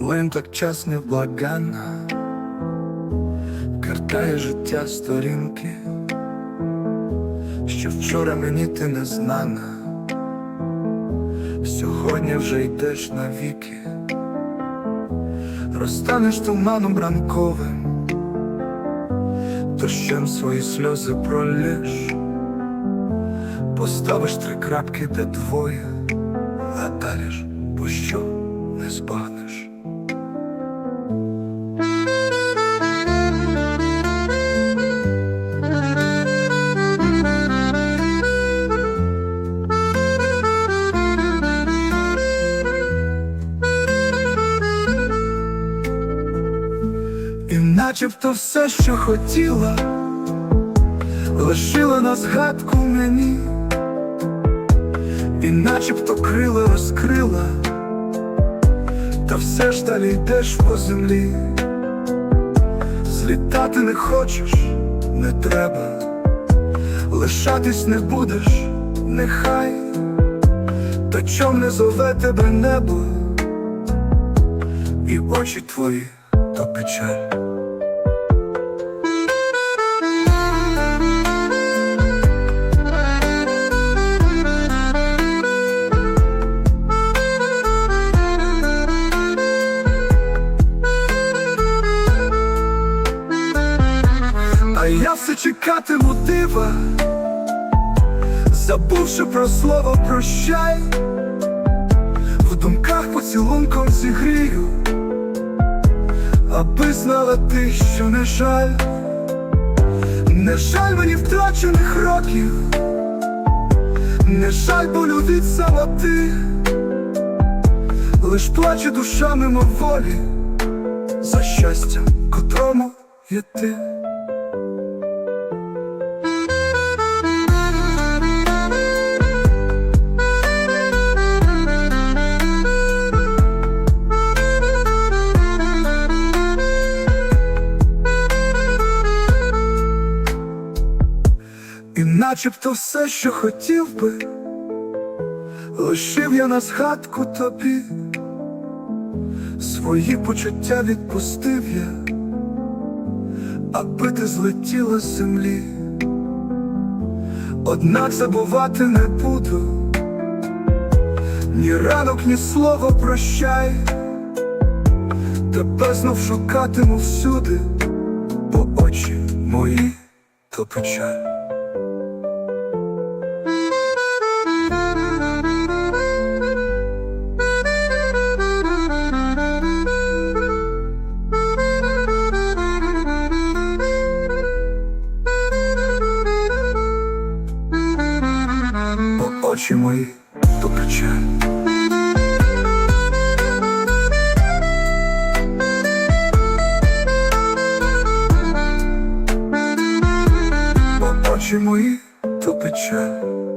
Воїн так час невблаганна, картає життя сторінки, що вчора мені ти не знана, сьогодні вже йдеш навіки, розтанеш туманом ранковим, дощем свої сльози пролєш, поставиш три крапки, де двоє, а далі ж по що не збагнеш. І начебто все, що хотіла, лишила на згадку мені, і начебто крила розкрила, та все ж далі йдеш по землі. Злітати не хочеш, не треба, лишатись не будеш, нехай, та чом не зове тебе небо, і очі твої то печаль. Чекатиму дива, забувши про слово прощай, в думках поцілунком зігрію, аби знала ти, що не жаль, не жаль мені втрачених років, не жаль болю від самоти, лиш плаче душа мимоволі за щастям, котрому є ти. Начебто все, що хотів би, лишив я на згадку тобі, свої почуття відпустив я, аби ти злетіла з землі, однак забувати не буду, ні ранок, ні слово прощай, тебе знов шукатиму всюди, бо очі мої то печаль. Очі мої то печаль. Бо очі мої то печаль.